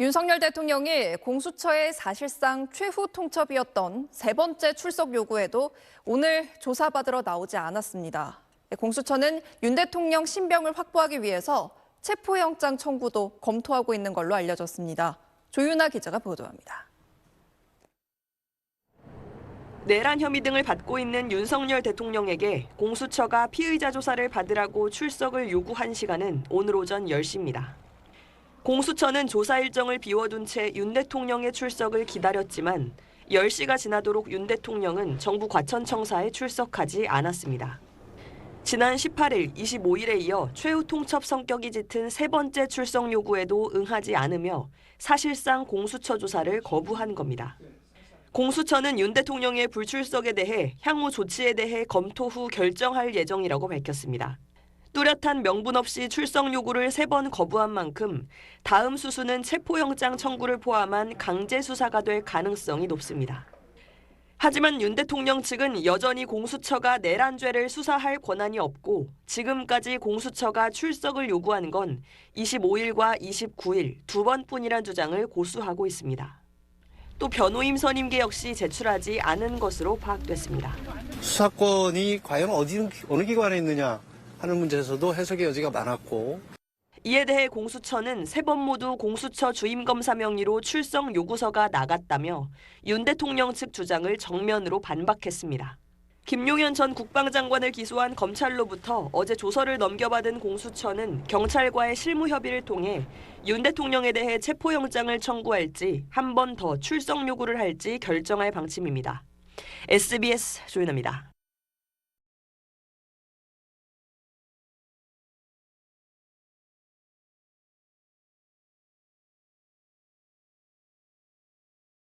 윤석열 대통령이 공수처의 사실상 최후 통첩이었던 세 번째 출석 요구에도 오늘 조사받으러 나오지 않았습니다. 공수처는 윤 대통령 신병을 확보하기 위해서 체포영장 청구도 검토하고 있는 걸로 알려졌습니다. 조윤아 기자가 보도합니다. 내란 혐의 등을 받고 있는 윤석열 대통령에게 공수처가 피의자 조사를 받으라고 출석을 요구한 시간은 오늘 오전 10시입니다. 공수처는 조사 일정을 비워둔 채 윤 대통령의 출석을 기다렸지만 10시가 지나도록 윤 대통령은 정부 과천청사에 출석하지 않았습니다. 지난 18일, 25일에 이어 최후 통첩 성격이 짙은 세 번째 출석 요구에도 응하지 않으며 사실상 공수처 조사를 거부한 겁니다. 공수처는 윤 대통령의 불출석에 대해 향후 조치에 대해 검토 후 결정할 예정이라고 밝혔습니다. 뚜렷한 명분 없이 출석 요구를 세 번 거부한 만큼 다음 수수는 체포영장 청구를 포함한 강제 수사가 될 가능성이 높습니다. 하지만 윤 대통령 측은 여전히 공수처가 내란죄를 수사할 권한이 없고 지금까지 공수처가 출석을 요구한 건 25일과 29일 두 번뿐이란 주장을 고수하고 있습니다. 또 변호인 선임계 역시 제출하지 않은 것으로 파악됐습니다. 수사권이 과연 어디 어느 기관에 있느냐 하는 문제에서도 해석의 여지가 많았고 이에 대해 공수처는 세 번 모두 공수처 주임 검사 명의로 출석 요구서가 나갔다며 윤 대통령 측 주장을 정면으로 반박했습니다. 김용현 전 국방장관을 기소한 검찰로부터 어제 조서를 넘겨받은 공수처는 경찰과의 실무 협의를 통해 윤 대통령에 대해 체포영장을 청구할지 한 번 더 출석 요구를 할지 결정할 방침입니다. SBS 조윤아입니다.